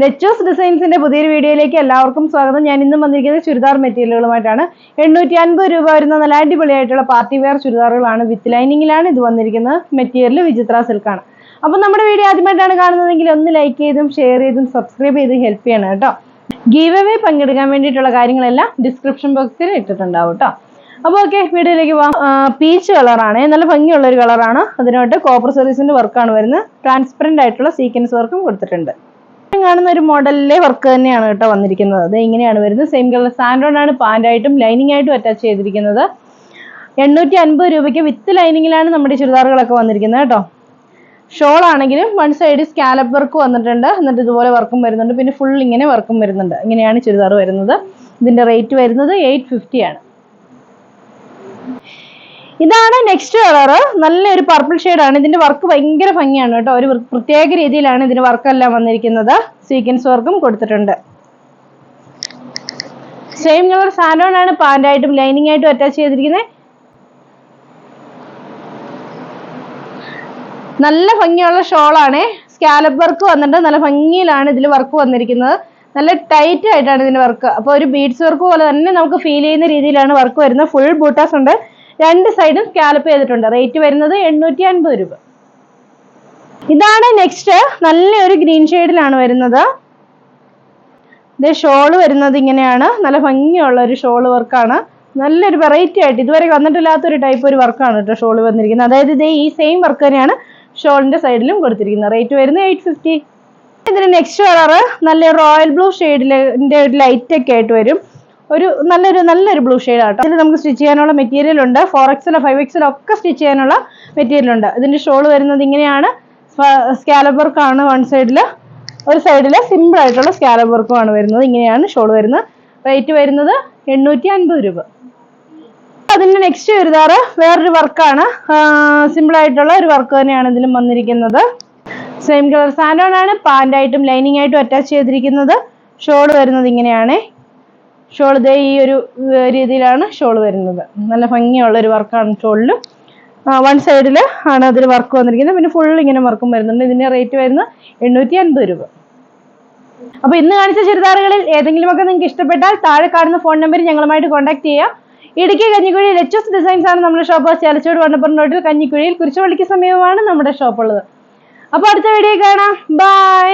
ലെച്ചോസ് ഡിസൈൻസിന്റെ പുതിയൊരു വീഡിയോയിലേക്ക് എല്ലാവർക്കും സ്വാഗതം. ഞാൻ ഇന്നും വന്നിരിക്കുന്നത് ചുരിദാർ മെറ്റീരിയലുകളുമായിട്ടാണ്. എണ്ണൂറ്റി അൻപത് രൂപ വരുന്ന നല്ല അടിപൊളിയായിട്ടുള്ള പാർട്ടി വെയർ ചുരിദാറുകളാണ് വിത്ത് ലൈനിങ്ങിലാണ് ഇത് വന്നിരിക്കുന്നത്. മെറ്റീരിയൽ വിചിത്ര സിൽക്കാണ്. അപ്പം നമ്മുടെ വീഡിയോ ആദ്യമായിട്ടാണ് കാണുന്നതെങ്കിൽ ഒന്ന് ലൈക്ക് ചെയ്തും ഷെയർ ചെയ്തും സബ്സ്ക്രൈബ് ചെയ്തും ഹെൽപ്പ് ചെയ്യണം കേട്ടോ. ഗീവ് അവേ പങ്കെടുക്കാൻ വേണ്ടിയിട്ടുള്ള കാര്യങ്ങളെല്ലാം ഡിസ്ക്രിപ്ഷൻ ബോക്സിൽ ഇട്ടിട്ടുണ്ടാവും കേട്ടോ. അപ്പോൾ ഓക്കെ വീഡിയോയിലേക്ക് പോവാം. പീച്ച് കളറാണ്. നല്ല ഭംഗിയുള്ള ഒരു കളറാണ് അതിനോട്ട് കോപ്പർ സർവീസിന്റെ വർക്കാണ് വരുന്നത്. ട്രാൻസ്പെറന്റ് ആയിട്ടുള്ള സീക്വൻസ് വർക്കും കൊടുത്തിട്ടുണ്ട്. കാണുന്ന ഒരു മോഡലിലെ വർക്ക് തന്നെയാണ് കേട്ടോ വന്നിരിക്കുന്നത്. അത് ഇങ്ങനെയാണ് വരുന്നത്. സെയിം കളർ സാൻഡ്രോൺ ആണ് പാന്റായിട്ടും ലൈനിങ് ആയിട്ടും അറ്റാച്ച് ചെയ്തിരിക്കുന്നത്. എണ്ണൂറ്റി അൻപത് രൂപയ്ക്ക് വിത്ത് ലൈനിങ്ങിലാണ് നമ്മുടെ ചുരിദാറുകളൊക്കെ വന്നിരിക്കുന്നത് കേട്ടോ. ഷോൾ ആണെങ്കിലും വൺ സൈഡ് സ്കാലപ്പ് വർക്ക് വന്നിട്ടുണ്ട്. എന്നിട്ട് ഇതുപോലെ വർക്കും വരുന്നുണ്ട്. പിന്നെ ഫുൾ ഇങ്ങനെ വർക്കും വരുന്നുണ്ട്. ഇങ്ങനെയാണ് ചുരിദാർ വരുന്നത്. ഇതിന്റെ റേറ്റ് വരുന്നത് എയ്റ്റ് ആണ്. ഇതാണ് നെക്സ്റ്റ് കളറ് നല്ലൊരു പർപ്പിൾ ആണ്. ഇതിന്റെ വർക്ക് ഭയങ്കര ഭംഗിയാണ് കേട്ടോ. ഒരു പ്രത്യേക രീതിയിലാണ് ഇതിന് വർക്കെല്ലാം വന്നിരിക്കുന്നത്. സീക്വൻസ് വർക്കും കൊടുത്തിട്ടുണ്ട്. സെയിം കളർ സാലോൺ ആണ്. പാന്റായിട്ടും ലൈനിങ് ആയിട്ടും അറ്റാച്ച് ചെയ്തിരിക്കുന്നത് നല്ല ഭംഗിയുള്ള ഷോളാണ് സ്കാലപ്പ് വർക്ക് വന്നിട്ട് നല്ല ഭംഗിയിലാണ് ഇതിൽ വർക്ക് വന്നിരിക്കുന്നത്. നല്ല ടൈറ്റ് ആയിട്ടാണ് ഇതിന്റെ വർക്ക് അപ്പോൾ ഒരു ബീഡ്സ് വർക്ക് പോലെ തന്നെ നമുക്ക് ഫീൽ ചെയ്യുന്ന രീതിയിലാണ് വർക്ക് വരുന്നത്. ഫുൾ ബൂട്ടാസ് ഉണ്ട്. രണ്ട് സൈഡും സ്കാലപ്പ് ചെയ്തിട്ടുണ്ട്. റേറ്റ് വരുന്നത് എണ്ണൂറ്റി അൻപത് രൂപ. ഇതാണ് നെക്സ്റ്റ് നല്ലൊരു ഗ്രീൻ ഷെയ്ഡിലാണ് വരുന്നത്. ഇത് ഷോൾ വരുന്നത് ഇങ്ങനെയാണ്. നല്ല ഭംഗിയുള്ള ഒരു ഷോൾ വർക്കാണ് നല്ലൊരു വെറൈറ്റി ആയിട്ട് ഇതുവരെ വന്നിട്ടില്ലാത്ത ഒരു ടൈപ്പ് ഒരു വർക്കാണ് കേട്ടോ ഷോൾ വന്നിരിക്കുന്നത്. അതായത് ഇതേ ഈ സെയിം വർക്ക് തന്നെയാണ് ഷോളിന്റെ സൈഡിലും കൊടുത്തിരിക്കുന്നത്. റേറ്റ് വരുന്നത് എയ്റ്റ് ഫിഫ്റ്റി. ഇതിന് നെക്സ്റ്റ് കളറ് നല്ല റോയൽ ബ്ലൂ ഷെയ്ഡിലെ ഒരു ലൈറ്റ് ഒക്കെ ആയിട്ട് വരും. ഒരു നല്ലൊരു നല്ലൊരു ബ്ലൂ ഷെയ്ഡ് ആട്ടോ. ഇതിൽ നമുക്ക് സ്റ്റിച്ച് ചെയ്യാനുള്ള മെറ്റീരിയൽ ഉണ്ട്. ഫോർ എക്സിലോ ഫൈവ് എക്സിലോ ഒക്കെ സ്റ്റിച്ച് ചെയ്യാനുള്ള മെറ്റീരിയൽ ഉണ്ട്. ഇതിന്റെ ഷോൾ വരുന്നത് ഇങ്ങനെയാണ്. സ്കാലപ്പ് വർക്കാണ് വൺ സൈഡിൽ ഒരു സൈഡിൽ സിമ്പിൾ ആയിട്ടുള്ള സ്കാലപ്പ് വർക്കുമാണ് വരുന്നത്. ഇങ്ങനെയാണ് ഷോൾ വരുന്നത്. റേറ്റ് വരുന്നത് എണ്ണൂറ്റി അൻപത് രൂപ. അതിന്റെ നെക്സ്റ്റ് ചുരിദാറ് വേറൊരു വർക്കാണ് സിമ്പിൾ ആയിട്ടുള്ള ഒരു വർക്ക് തന്നെയാണ് ഇതിലും വന്നിരിക്കുന്നത്. സെയിം കളർ സാൻഡോൺ ആണ്. പാന്റായിട്ടും ലൈനിങ് ആയിട്ടും അറ്റാച്ച് ചെയ്തിരിക്കുന്നത്. ഷോൾ വരുന്നത് ഇങ്ങനെയാണ്. ഷോൾ ഇതേ ഈ ഒരു രീതിയിലാണ് ഷോൾ വരുന്നത്. നല്ല ഭംഗിയുള്ള ഒരു വർക്കാണ് ഷോളിൽ വൺ സൈഡിൽ ആണ് അതിൽ വർക്ക് വന്നിരിക്കുന്നത്. പിന്നെ ഫുൾ ഇങ്ങനെ വർക്കും വരുന്നുണ്ട്. ഇതിന്റെ റേറ്റ് വരുന്നത് എണ്ണൂറ്റി അൻപത് രൂപ. അപ്പൊ ഇന്ന് കാണിച്ച ചുരിദാറുകളിൽ ഏതെങ്കിലുമൊക്കെ നിങ്ങൾക്ക് ഇഷ്ടപ്പെട്ടാൽ താഴെ കാണുന്ന ഫോൺ നമ്പർ ഞങ്ങളുമായിട്ട് കോൺടാക്ട് ചെയ്യാം. ഇടുക്കി കഞ്ഞിക്കുഴി ലെച്ചസ് ഡിസൈൻസ് ആണ് നമ്മുടെ ഷോപ്പ് ചേലച്ചോട് വണ്ണപ്പുറം റോഡിൽ കഞ്ഞിക്കുഴിയിൽ കുരിശുപള്ളിക്ക് സമീപമാണ് നമ്മുടെ ഷോപ്പ് ഉള്ളത്. അപ്പൊ അടുത്ത വീഡിയോ കാണാം. ബൈ